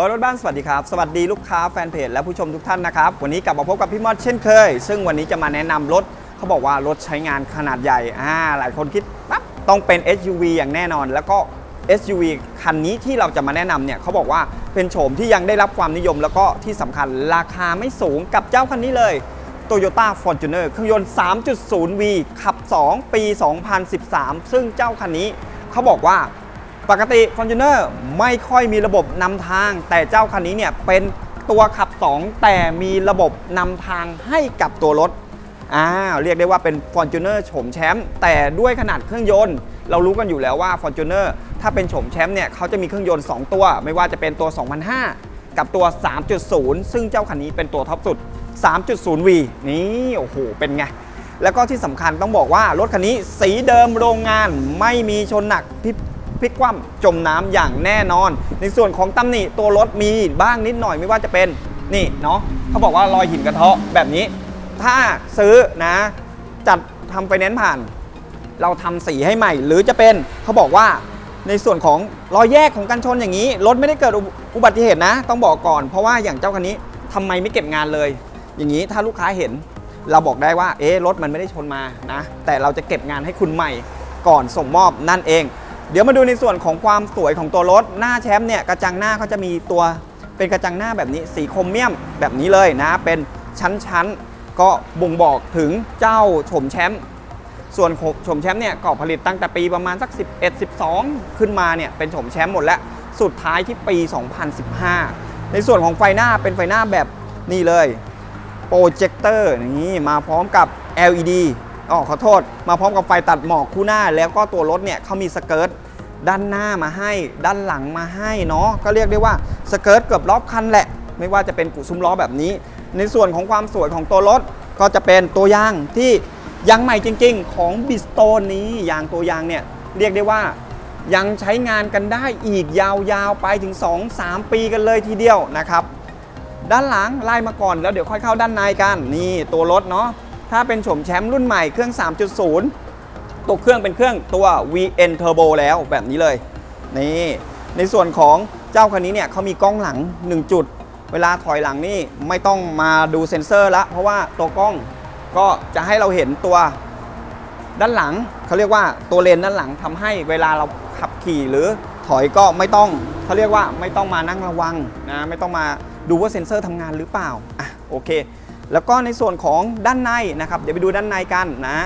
บอยรถบ้านสวัสดีครับ สวัสดีลูกค้าแฟนเพจและผู้ชมทุกท่านนะครับ วันนี้กลับมาพบกับพี่มอดเช่นเคย ซึ่งวันนี้จะมาแนะนำรถเขาบอกว่ารถใช้งานขนาดใหญ่อ่าหลายคนคิดปั๊บต้องเป็น SUV อย่างแน่นอน แล้วก็ SUV คันนี้ที่เราจะมาแนะนำเนี่ยเขาบอกว่าเป็นโฉมที่ยังได้รับความนิยม แล้วก็ที่สำคัญราคาไม่สูงกับเจ้าคันนี้เลย Toyota Fortuner เครื่องยนต์ 3.0V ขับ 2 ปี 2013 ซึ่งเจ้าคันนี้เขาบอกว่า ปกติ Fortuner ไม่ค่อยมีระบบนำทาง แต่เจ้าคันนี้เนี่ยเป็นตัวขับ 2 แต่มีระบบนำทางให้กับตัวรถอ่าเรียกได้ว่าเป็น Fortuner โฉมแชมป์แต่ด้วยขนาดเครื่องยนต์ เรารู้กันอยู่แล้วว่า Fortuner ถ้าเป็นโฉมแชมป์เนี่ยเขาจะมีเครื่องยนต์ 2 ตัว ไม่ว่าจะเป็นตัว 2005 กับตัว 3.0 ซึ่งเจ้าคันนี้เป็นตัวท็อปสุด 3.0V นี่โอ้โหเป็นไง แล้วก็ที่สำคัญต้องบอกว่ารถคันนี้สีเดิมโรงงานไม่มีชนหนักพลิก พลิกคว่ำจมน้ำอย่างแน่นอน ในส่วนของตำหนิตัวรถมีบ้างนิดหน่อยไม่ว่าจะเป็นนี่เนาะเขาบอกว่ารอยหินกระเทาะแบบนี้ ถ้าซื้อนะจัดทำไฟแนนซ์ผ่าน เราทำสีให้ใหม่ หรือจะเป็นเขาบอกว่าในส่วนของรอยแยกของกันชนอย่างนี้รถไม่ได้เกิดอุอุบัติเหตุนะ ต้องบอกก่อน เพราะว่าอย่างเจ้าคันนี้ทำไมไม่เก็บงานเลย อย่างนี้ถ้าลูกค้าเห็น เราบอกได้ว่าเอ๊ะรถมันไม่ได้ชนมานะแต่เราจะเก็บงานให้คุณใหม่ก่อนส่งมอบนั่นเอง เดี๋ยวมาดูในส่วนของความสวยของตัวรถ หน้าแชมป์เนี่ยกระจังหน้าเขาจะมีตัวเป็นกระจังหน้าแบบนี้สีโครเมียมแบบนี้เลยนะ เป็นชั้นๆ ก็บ่งบอกถึงเจ้าโฉมแชมป์ส่วนโฉมแชมป์เนี่ยก็ผลิตตั้งแต่ปีประมาณสัก 11 12 ขึ้นมาเนี่ยเป็นโฉมแชมป์หมดแล้ว สุดท้ายที่ปี 2015 ในส่วนของไฟหน้าเป็นไฟหน้าแบบนี่เลยโปรเจคเตอร์นี่มาพร้อมกับ LED อ๋อขอโทษ มาพร้อมกับไฟตัดหมอกคู่หน้า แล้วก็ตัวรถเนี่ยเขามีสเกิร์ตด้านหน้ามาให้ ด้านหลังมาให้เนาะก็เรียกได้ว่าสเกิร์ตเกือบรอบคันแหละ ไม่ว่าจะเป็นกุซุ้มล้อแบบนี้ ในส่วนของความสวยของตัวรถก็จะเป็นตัวยางที่ยางใหม่จริง ๆ ของบิสโตนนี้ยางตัวยางเนี่ยเรียกได้ว่ายังใช้งานกันได้อีกยาวๆไปถึง 2-3 ปีกันเลยทีเดียวนะครับ ด้านหลังไล่มาก่อนแล้วเดี๋ยวค่อยเข้าด้านในกัน นี่ตัวรถเนาะ ถ้าเป็นโฉมแชมป์รุ่นใหม่เครื่อง 3.0ตัวเครื่องเป็นเครื่องตัว VN Turbo แล้วแบบนี้เลย นี่ ในส่วนของเจ้าคันนี้เนี่ยเขามีกล้องหลัง 1 จุด เวลาถอยหลังนี่ไม่ต้องมาดูเซ็นเซอร์ละ เพราะว่าตัวกล้องก็จะให้เราเห็นตัวด้านหลังเขาเรียกว่าตัวเลนด้านหลังทำให้เวลาเราขับขี่หรือถอยก็ไม่ต้องเขาเรียกว่าไม่ต้องมานั่งระวังนะไม่ต้องมาดูว่าเซ็นเซอร์ทำงานหรือเปล่าอะโอเค แล้วก็ในส่วนของด้านในนะครับ เดี๋ยวไปดูด้านในกันนะ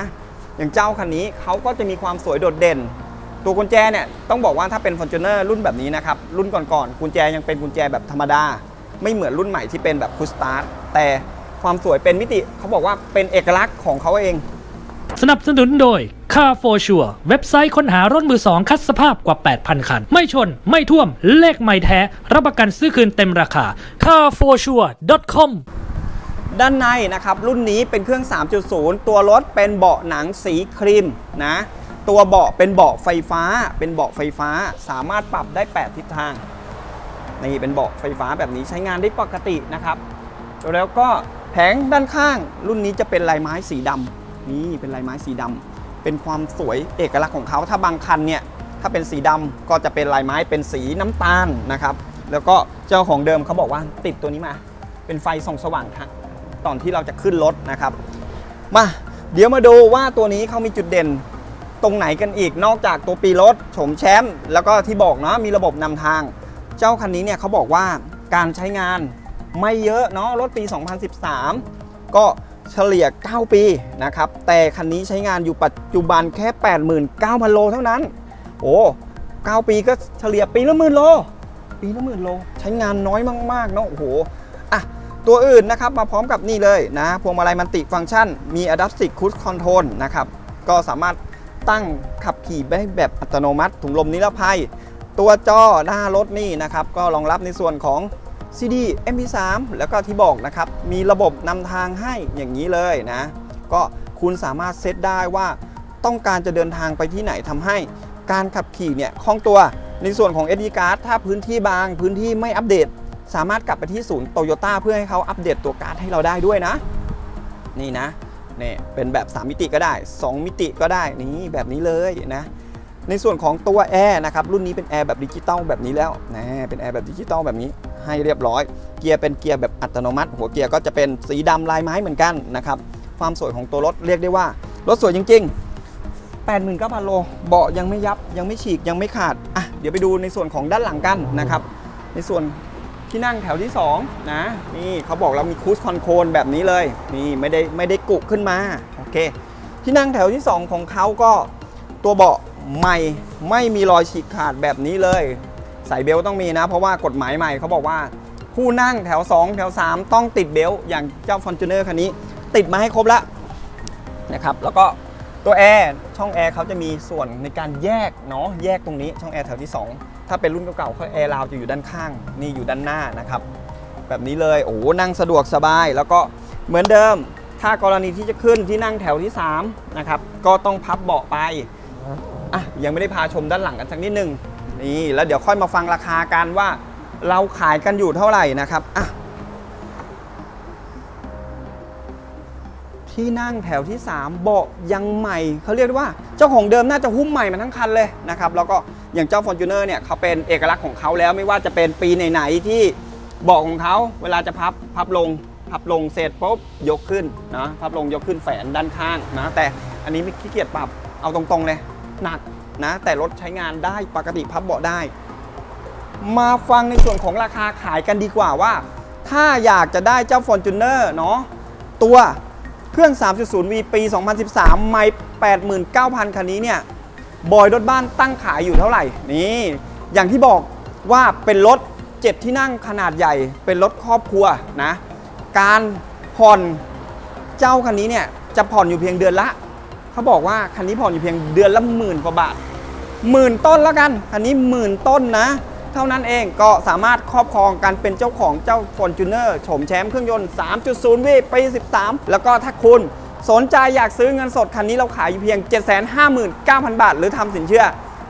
อย่างเจ้าคันนี้เขาก็จะมีความสวยโดดเด่น ตัวกุญแจเนี่ยต้องบอกว่าถ้าเป็น Fortuner รุ่นแบบนี้นะครับ รุ่นก่อนๆกุญแจยังเป็นกุญแจแบบธรรมดา ไม่เหมือนรุ่นใหม่ที่เป็นแบบพุชสตาร์ทแต่ความสวยเป็นมิติเขาบอกว่าเป็นเอกลักษณ์ของเขาเอง สนับสนุนโดย Car for Sure เว็บไซต์ค้นหารถมือสองคัดสภาพกว่า 8,000 คัน ไม่ชน ไม่ท่วม เลขไม่แท้ รับประกันซื้อคืนเต็มราคา carforsure.com ด้านในนะครับรุ่นนี้เป็นเครื่อง 3.0 ตัวรถเป็นเบาะหนังสีครีมนะตัวเบาะเป็นเบาะไฟฟ้า เป็นเบาะไฟฟ้าสามารถปรับได้ 8 ทิศทางนี่เป็นเบาะไฟฟ้าแบบนี้ใช้งานได้ปกตินะครับ แล้วก็แผงด้านข้าง รุ่นนี้จะเป็นลายไม้สีดำนี่เป็นลายไม้สีดำเป็นความสวยเอกลักษณ์ของเขาถ้าบางคันเนี่ยถ้าเป็นสีดำก็จะเป็นลายไม้เป็นสีน้ำตาลนะครับ แล้วก็เจ้าของเดิมเขาบอกว่าติดตัวนี้มา เป็นไฟส่องสว่างฮะ ตอนที่เราจะขึ้นรถนะครับ มาเดี๋ยวมาดูว่าตัวนี้เขามีจุดเด่นตรงไหนกันอีกนอกจากตัวปีรถโฉมแชมป์แล้วก็ที่บอกเนาะมีระบบนำทาง เจ้าคันนี้เนี่ยเขาบอกว่าการใช้งานไม่เยอะเนาะรถปี 2013 ก็เฉลี่ย 9 ปีนะครับ แต่คันนี้ใช้งานอยู่ปัจจุบันแค่ 89,000 โลเท่านั้น โอ้ 9 ปีก็เฉลี่ยปีละหมื่นโล ปีละหมื่นโล ใช้งานน้อยมาก ๆ เนาะโอ้โห อะ ตัวอื่นนะครับมาพร้อมกับนี่เลยนะพวงมาลัยมันติฟังก์ชัน มี Adaptive Cruise Control นะครับก็สามารถตั้งขับขี่ได้แบบอัตโนมัติถุงลมนิรภัย ตัวจอหน้ารถนี่นะครับก็รองรับในส่วนของ CD MP3 แล้วก็ที่บอกนะครับ มีระบบนำทางให้อย่างนี้เลยนะ ก็คุณสามารถเซตได้ว่าต้องการจะเดินทางไปที่ไหนทำให้การขับขี่เนี่ยคล่องตัวในส่วนของ SD card ถ้าพื้นที่บางพื้นที่ไม่อัปเดต สามารถกลับไปที่ศูนย์โตโยต้าเพื่อให้เขาอัปเดตตัวการ์ดให้เราได้ด้วยนะ นี่นะเนี่เป็นแบบ 3 มิติก็ได้ 2 มิติก็ได้นี่แบบนี้เลยนะในส่วนของตัวแอร์นะครับรุ่นนี้เป็นแอร์แบบดิจิตอลแบบนี้แล้วนะเป็นแอร์แบบดิจิตอลแบบนี้ให้เรียบร้อย เกียร์เป็นเกียร์แบบอัตโนมัติ หัวเกียร์ก็จะเป็นสีดำลายไม้เหมือนกันนะครับความสวยของตัวรถเรียกได้ว่ารถสวยจริง ๆ89,000โลเบาะยังไม่ยับยังไม่ฉีกยังไม่ขาดอะเดี๋ยวไปดูในส่วนของด้านหลังกันนะครับ ในส่วน ที่นั่งแถวที่2นะนี่เขาบอกเรามีคูสคอนโทรลแบบนี้เลยนี่ไม่ได้ไม่ได้กุขึ้นมาโอเค ที่นั่งแถวที่ 2 ของเขาก็ตัวเบาะใหม่ไม่มีรอยฉีกขาดแบบนี้เลยใส่เบลต้องมีนะ เพราะว่ากฎหมายใหม่เขาบอกว่า ผู้นั่งแถว 2 แถว 3 ต้องติดเบลอย่างเจ้า f o r t u n e r คันนี้ ติดมาให้ครบละนะครับแล้วก็ตัวแอร์ช่องแอร์เขาจะมีส่วนในการแยกเนาะแยกตรงนี้ช่องแอร์แถวที่ 2 ถ้าเป็นรุ่นเก่าๆเขาแอร์ราวจะอยู่ด้านข้าง นี่อยู่ด้านหน้านะครับ แบบนี้เลยโอ้นั่งสะดวกสบาย แล้วก็เหมือนเดิม ถ้ากรณีที่จะขึ้นที่นั่งแถวที่3นะครับก็ต้องพับเบาะไปอะยังไม่ได้พาชมด้านหลังกันสักนิดนึงนี่แล้วเดี๋ยวค่อยมาฟังราคากันว่า เราขายกันอยู่เท่าไหร่นะครับอะ ที่นั่งแถวที่ 3 เบาะยังใหม่เขาเรียกได้ว่าเจ้าของเดิมน่าจะหุ้มใหม่มาทั้งคันเลยนะครับแล้วก็อย่างเจ้า Fortuner เนี่ยเขาเป็นเอกลักษณ์ของเขาแล้วไม่ว่าจะเป็นปีไหนๆที่เบาะของเขาเวลาจะพับพับลงพับลงเสร็จปุ๊บยกขึ้นนะพับลงยกขึ้นแฝนด้านข้างนะแต่อันนี้ไม่ขี้เกียจปรับเอาตรงๆเลยหนักนะแต่รถใช้งานได้ปกติพับเบาะได้ มาฟังในส่วนของราคาขายกันดีกว่าว่า ถ้าอยากจะได้เจ้า Fortuner เนาะตัว เครื่อง 3.0V ปี 2013 ไม่ 89,000 คันนี้เนี่ย บอยรถบ้านตั้งขายอยู่เท่าไหร่ นี่ อย่างที่บอกว่าเป็นรถ 7 ที่นั่งขนาดใหญ่ เป็นรถครอบครัวนะ การผ่อนเจ้าคันนี้เนี่ย จะผ่อนอยู่เพียงเดือนละ เขาบอกว่าคันนี้ผ่อนอยู่เพียงเดือนละหมื่นกว่าบาทหมื่นต้นแล้วกัน คันนี้หมื่นต้นนะ เท่านั้นเองก็สามารถครอบครองการเป็นเจ้าของเจ้า Fortuner โฉมแชมป์เครื่องยนต์ 3.0วิปี 13 แล้วก็ถ้าคุณสนใจอยากซื้อเงินสดคันนี้เราขายอยู่เพียง 759,000 บาท หรือทำสินเชื่อ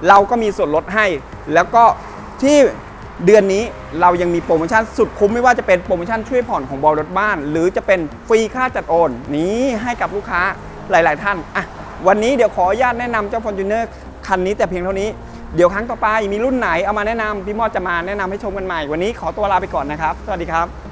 เราก็มีส่วนลดให้ แล้วก็ที่เดือนนี้เรายังมีโปรโมชั่นสุดคุ้มไม่ว่าจะเป็นโปรโมชั่นช่วยผ่อนของบอลรถบ้าน หรือจะเป็นฟรีค่าจัดโอน นี้ให้กับลูกค้าหลาย ๆ ท่านอะวันนี้เดี๋ยวขออนุญาตแนะนำเจ้า Fortuner คันนี้แต่เพียงเท่านี้ เดี๋ยวครั้งต่อไปมีรุ่นไหนเอามาแนะนำพี่มอดจะมาแนะนำให้ชมกันใหม่วันนี้ขอตัวลาไปก่อนนะครับ สวัสดีครับ